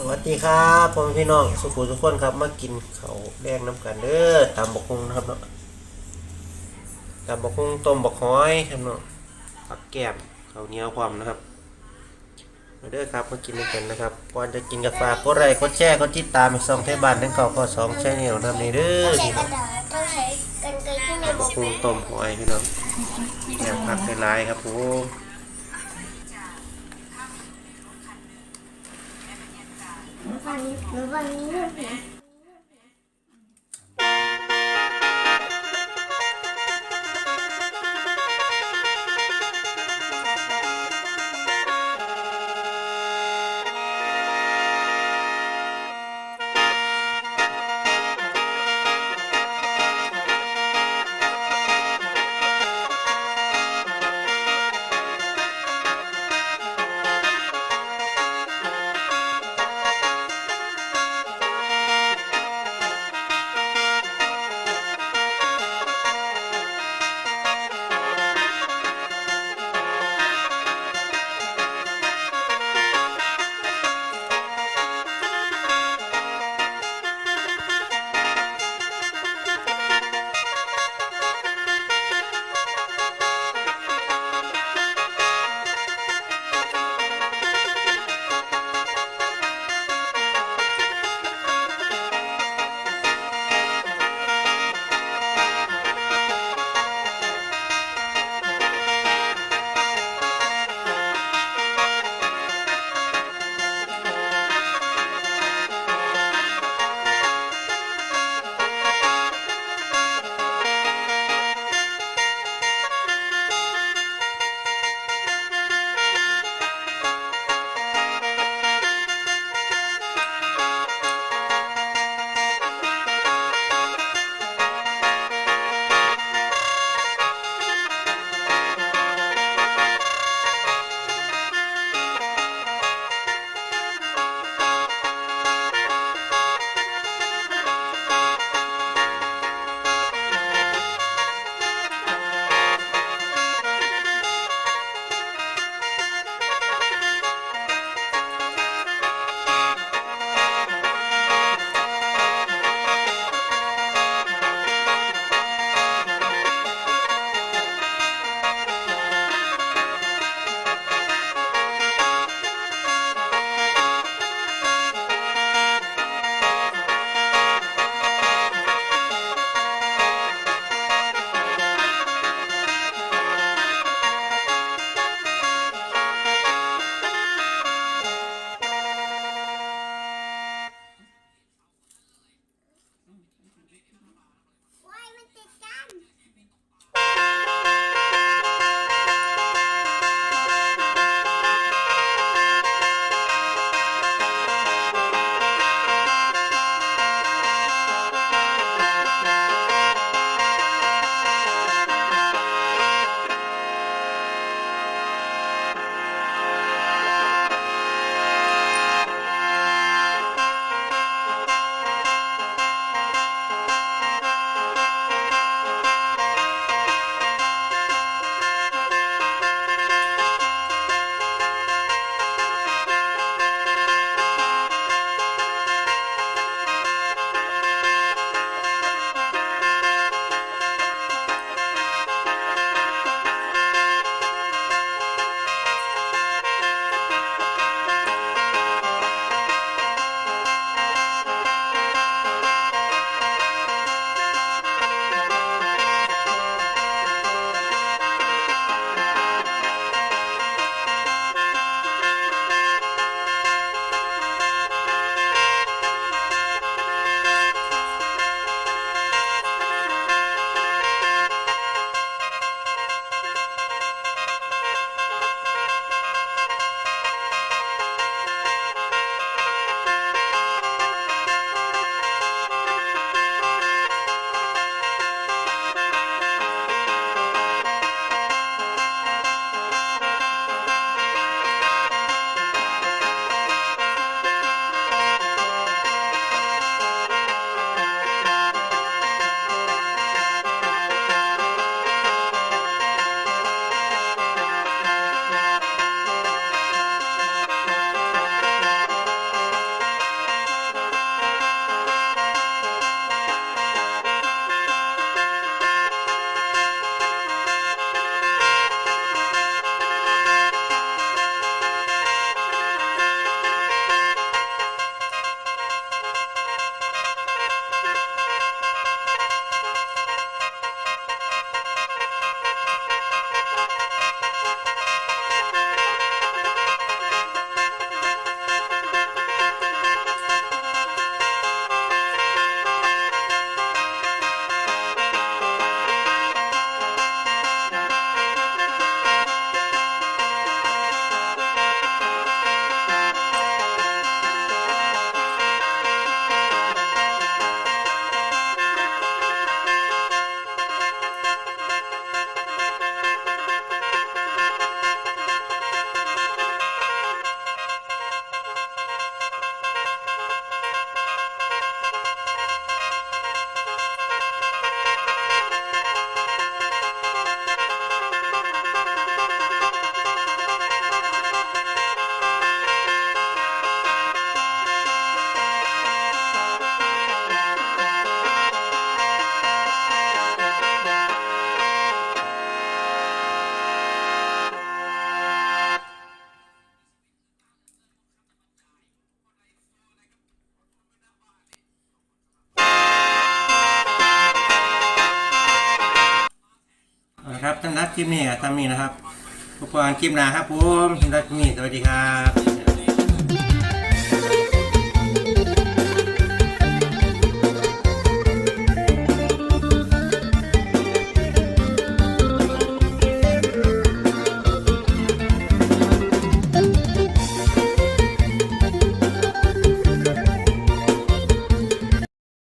สวัสดีครับพ่อแม่พี่น้องสุขุทุกคนครับ มากินเขาแดงน้ำกันเด้อตามบกฮุงนะครับเนาะตามบกฮุงต้มบกห้อยครับเนาะผักแก้มข้าเหนียวความนะครับมาเด้อครับมากินด้วยกันนะครับก่อนจะกินกาแฟกดไลค์กดแชร์กดติดตามสองเทศบานทั้งเก่าก็สองแชร์เนี่ยทำนี่เด้อพี่น้องต้องใช้กันไกรที่ในบบกุงต้มหอยพี่น้องแก้มผักในลายครับผม ฟังหรือฟังนี้ ครับทำหรับคลิปนี้ก็ทำนี้นะครับทุกคนคลิปหน้าครับผมสำหรับคลิปนี้สวัสดีครับ